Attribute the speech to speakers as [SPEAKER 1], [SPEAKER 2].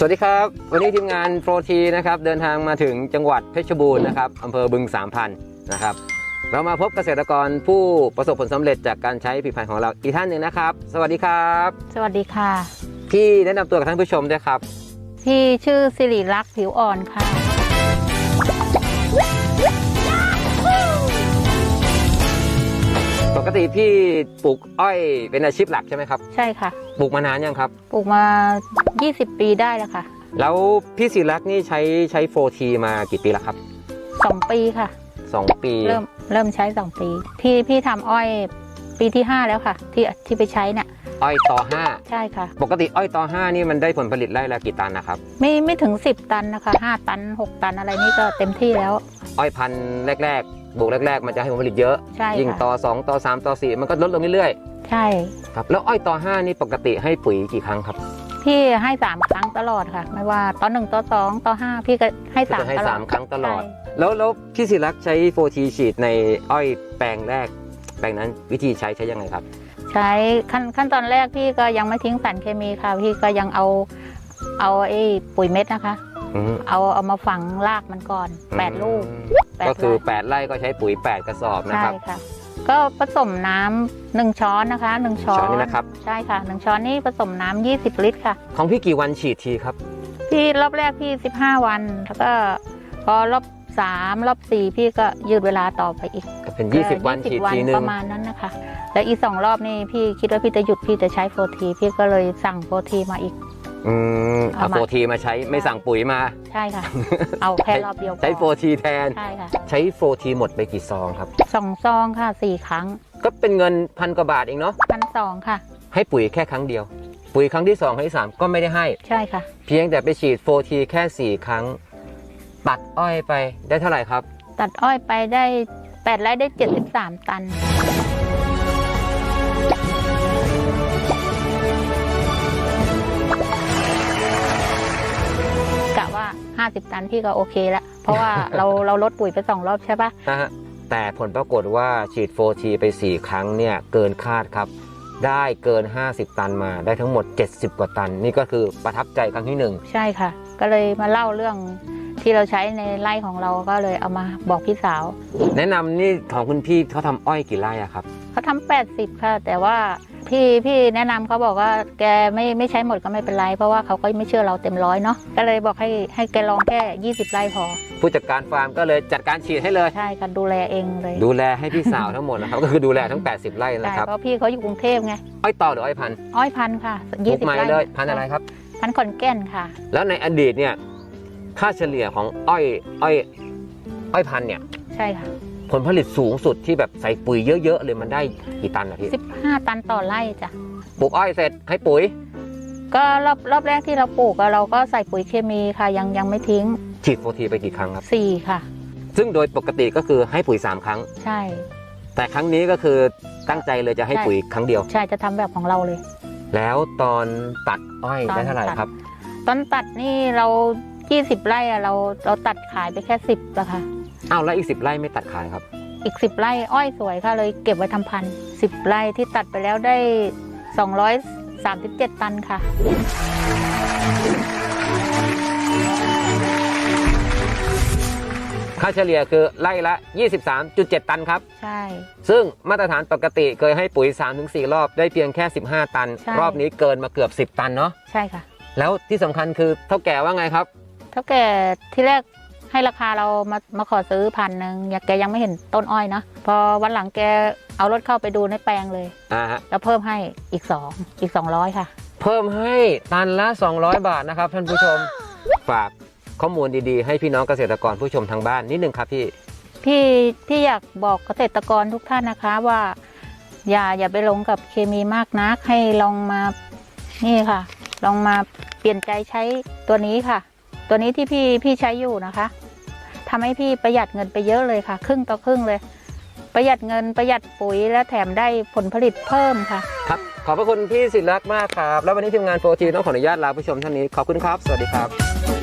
[SPEAKER 1] สวัสดีครับ วันนี้ทีมงานโปรทีนะครับเดินทางมาถึงจังหวัดเพชรบูรณ์นะครับอำเภอบึงสามพันนะครับเรามาพบเกษตรกรผู้ประสบผลสำเร็จจากการใช้ผลิตภัณฑ์ของเราอีกท่านหนึ่งนะครับ สวัสดีครับ
[SPEAKER 2] สวัสดีค่ะ
[SPEAKER 1] พี่แนะนำตัวกับท่านผู้ชมด้วยครับ
[SPEAKER 2] พี่ชื่อสิริลักษณ์ผิวอ่อนค่ะ
[SPEAKER 1] กติพี่ปลูกอ้อยเป็นอาชีพหลักใช่ไหมครับ
[SPEAKER 2] ใช่ค่ะ
[SPEAKER 1] ปลูกมานานยังครับ
[SPEAKER 2] ปลูกมา 20 ปีได้แล้วค่ะ
[SPEAKER 1] แล้วพี่ศิรักษ์นี่ใช้ใช้โฟทีมากี่ปีแล้วครับ
[SPEAKER 2] 2 ปีค่ะ
[SPEAKER 1] สองปี
[SPEAKER 2] เริ่มเริ่มใช้ 2 ปี พี่พี่ทำอ้อยปีที่ 5 แล้วค่ะ ที่ที่ไปใช้เนี่ย
[SPEAKER 1] อ้อยต่อห้า
[SPEAKER 2] ใช่ค่ะ
[SPEAKER 1] ปกติอ้อยต่อห้านี่มันได้ผลผลิตไร่ละกี่ตันนะครับ
[SPEAKER 2] ไม่ไม่ถึง 10 ตันนะคะ 5 ตัน 6 ตันอะไรนี่ก็เต็มที่แล้ว
[SPEAKER 1] อ้อยพันธุ์แรกๆ ปลูกแรก ๆ มันจะให้ผลผลิตเยอะ
[SPEAKER 2] ใช่
[SPEAKER 1] ยิ่ง
[SPEAKER 2] ค่ะ
[SPEAKER 1] ต่อ 2 ต่อ 3 ต่อ 4 มันก็ลดลงเรื่อย
[SPEAKER 2] ใช่
[SPEAKER 1] ๆครับแล้วอ้อยต่อ 5 นี่ปกติให้ปุ๋ยกี่ครั้งครับ
[SPEAKER 2] พี่ให้3ครั้งตลอดค่ะ ไม่ว่าตอนหนึ่งต่อสองต่อห้าพี่ก็ให้
[SPEAKER 1] ก็
[SPEAKER 2] สาม
[SPEAKER 1] จะให้
[SPEAKER 2] ตลอด
[SPEAKER 1] 3 ครั้งตลอด
[SPEAKER 2] ใช่
[SPEAKER 1] แล้วแล้วพี่ศิรักษ์ใช้โฟทีฉีดในอ้อยแปลงแรก แปลงนั้นวิธีใช้ใช้ยังไงครับ
[SPEAKER 2] ใช้ขั้นขั้นตอนแรกพี่ก็ยังไม่ทิ้งสารเคมีค่ะ พี่ก็ยังเอาเอาไอ้ปุ๋ยเม็ดนะคะ
[SPEAKER 1] อืม
[SPEAKER 2] เอาเอามาฝังรากมันก่อนแปดลูกแปด
[SPEAKER 1] ก็คือ
[SPEAKER 2] ไร่
[SPEAKER 1] 8ไร่ก็ใช้ปุ๋ย 8 กระสอบนะ
[SPEAKER 2] ใช่
[SPEAKER 1] ครับ
[SPEAKER 2] ค่ะ ก็ผสมน้ำหนึ่งช้อนนะคะหนึ่งช้อน
[SPEAKER 1] ช้อนนี่นะครับ
[SPEAKER 2] ใช่ค่ะหนึ่งช้อนนี่ผสมน้ำยี่สิบลิตรค่ะ
[SPEAKER 1] ของพี่กี่วันฉีดทีครับ
[SPEAKER 2] พี่รอบแรกพี่สิบห้าวัน แล้วก็พอรอบสามรอบสี่พี่ก็ยืดเวลาต่อไปอีก
[SPEAKER 1] ก็เป็น 20 วัน
[SPEAKER 2] เอ่อ
[SPEAKER 1] ฉีด
[SPEAKER 2] 20
[SPEAKER 1] ทีนึ
[SPEAKER 2] ป
[SPEAKER 1] ง
[SPEAKER 2] ระมาณนั้นนะคะ แล้วอีกสองรอบนี่พี่คิดว่าพี่จะหยุดพี่จะใช้โฟทีพี่ก็เลยสั่งโฟทีมาอีก
[SPEAKER 1] อืมเอา
[SPEAKER 2] เอามา
[SPEAKER 1] โฟทีมาใช้ไม่สั่งปุ๋ยมา
[SPEAKER 2] ใช่ค่ะ เอาแค่รอบเดียวพอ
[SPEAKER 1] ใช้โฟทีแทน
[SPEAKER 2] ใช่ค่ะ
[SPEAKER 1] ใช้โฟทีหมดไปกี่ซองครับ
[SPEAKER 2] สองซองค่ะสี่ครั้ง
[SPEAKER 1] ก็เป็นเงินพันกว่าบาทเองเนาะ
[SPEAKER 2] พันสองค่ะ
[SPEAKER 1] ให้ปุ๋ยแค่ครั้งเดียว ปุ๋ยครั้งที่2ครั้งที่3ก็ไม่ได้ให้
[SPEAKER 2] ใช่ค่ะ
[SPEAKER 1] เพียงแต่ไปฉีดโฟทีแค่ 4 ครั้ง ตัดอ้อยไปได้เท่าไหร่ครับ
[SPEAKER 2] ตัดอ้อยไปได้แปดไร่ได้เจ็ดสิบสามตัน ว่า50ตันพี่ก็โอเคแล้วเพราะว่าเราเราลดปุ๋ยไปสองรอบใช่ปะ
[SPEAKER 1] นะฮะแต่ผลปรากฏว่าฉีดโฟทีไป 4 ครั้งเนี่ยเกินคาดครับ ได้เกิน 50 ตันมาได้ทั้งหมด 70 กว่าตัน นี่ก็คือประทับใจครั้งที่หนึ่ง
[SPEAKER 2] ใช่ค่ะ ก็เลยมาเล่าเรื่องที่เราใช้ในไร่ของเราก็เลยเอามาบอกพี่สาว
[SPEAKER 1] แนะนำนี่ของคุณพี่เขาทำอ้อยกี่ไร่อะครับ
[SPEAKER 2] เขาทำแปดสิบค่ะ แต่ว่า พี่พี่แนะนำเขาบอกว่าแกไม่ไม่ใช้หมดก็ไม่เป็นไร เพราะว่าเขาก็ไม่เชื่อเราเต็มร้อยเนาะก็เลยบอกให้ให้แกลองแค่ 20 ไร่พอ
[SPEAKER 1] ผู้จัดการฟาร์มก็เลยจัดการฉีดให้เลย
[SPEAKER 2] ใช่ค่ะดูแลเองเลย
[SPEAKER 1] ดูแลให้พี่สาวทั้งหมดนะครับก็คือดูแลทั้ง 80 ไร่
[SPEAKER 2] ใช่
[SPEAKER 1] นะครับ
[SPEAKER 2] เพราะพี่เขาอยู่กรุงเทพไง
[SPEAKER 1] อ้อยต่อหรืออ้อยพันธุ์
[SPEAKER 2] อ้อยพันธุ์ค่ะ
[SPEAKER 1] ปลู
[SPEAKER 2] ยี่
[SPEAKER 1] ก
[SPEAKER 2] สิบ
[SPEAKER 1] ไม้
[SPEAKER 2] ไร่
[SPEAKER 1] เลยพันธุ์อะไรครับ
[SPEAKER 2] พันธุ์ขอนแก่นค่ะ
[SPEAKER 1] แล้วในอดีตเนี่ยค่าเฉลี่ยของอ้อยอ้อยอ้อยพันธุ์เนี่ย
[SPEAKER 2] ใช่ค่ะ
[SPEAKER 1] ผลผลิตสูงสุดที่แบบใส่ปุ๋ยเยอะๆเลยมันได้กี่ตันอะพี่
[SPEAKER 2] 15ตันต่อไร่จ้ะ
[SPEAKER 1] ปลูกอ้อยเสร็จให้ปุ๋ย
[SPEAKER 2] ก็รอบรอบแรกที่เราปลูกอะเราก็ใส่ปุ๋ยเคมีค่ะยังยังไม่ทิ้ง
[SPEAKER 1] ฉีดโฟทีไปกี่ครั้งครับ
[SPEAKER 2] สี่ค่ะ
[SPEAKER 1] ซึ่งโดยปกติก็คือให้ปุ๋ย 3 ครั้ง
[SPEAKER 2] ใช่
[SPEAKER 1] แต่ครั้งนี้ก็คือตั้งใจเลยจะให้
[SPEAKER 2] ใช่
[SPEAKER 1] ปุ๋ยครั้งเดียว
[SPEAKER 2] ใช่จะทำแบบของเราเลย
[SPEAKER 1] แล้วตอนตัดอ้อย
[SPEAKER 2] ตอน
[SPEAKER 1] ได้เท่าไหร่
[SPEAKER 2] ตัด
[SPEAKER 1] ครับ
[SPEAKER 2] ตอนตัดนี่เรา 20 ไร่อะเราเราตัดขายไปแค่ 10แล้วค่ะ
[SPEAKER 1] อ้าวแล้วอีก10ไร่ไม่ตัดขายครับ
[SPEAKER 2] อีก10ไร่อ้อยสวยค่ะเลยเก็บไว้ทำพันธุ์10ไร่ที่ตัดไปแล้วได้237ตันค่ะ
[SPEAKER 1] ค่าเฉลี่ยคือไร่ละ 23.7 ตันครับ
[SPEAKER 2] ใช่
[SPEAKER 1] ซึ่งมาตรฐานปกติเคยให้ปุ๋ย 3-4 รอบได้เพียงแค่ 15 ตัน
[SPEAKER 2] ใช่
[SPEAKER 1] รอบนี้เกินมาเกือบ 10 ตันเนาะ
[SPEAKER 2] ใช่ค่ะ
[SPEAKER 1] แล้วที่สำคัญคือเท่าแก่ว่าไงครับ
[SPEAKER 2] เท่าแก่ที่แรก ให้ราคาเรามามาขอซื้อพันหนึ่งอยากแกยังไม่เห็นต้นอ้อยเนาะพอวันหลังแกเอารถเข้าไปดูในแปลงเลย
[SPEAKER 1] อ่าฮะ
[SPEAKER 2] แล้วเพิ่มให้อีกสองอีกสองร้อยค่ะ
[SPEAKER 1] เพิ่มให้ตันละ 200 บาทนะครับท่านผู้ชมฝากข้อมูลดีๆ ให้พี่น้องเกษตรกรผู้ชมทางบ้านนิดนึงครับพี่
[SPEAKER 2] พี่พี่อยากบอกเกษตรกรทุกท่านนะคะว่า อย่าอย่าไปลงกับเคมีมากนักให้ลองมานี่ค่ะ ลองมาเปลี่ยนใจใช้ตัวนี้ค่ะ ตัวนี้ที่พี่พี่ใช้อยู่นะคะ ทำให้พี่ประหยัดเงินไปเยอะเลยค่ะ ครึ่งต่อครึ่งเลย ประหยัดเงินประหยัดปุ๋ยและแถมได้ผลผลิตเพิ่มค่ะ
[SPEAKER 1] ครับขอบพระคุณพี่ศิลักษ์มากครับ แล้ววันนี้ทีมงานโฟทีต้องขออนุญาตลาผู้ชมท่านนี้ขอบคุณครับ สวัสดีครับ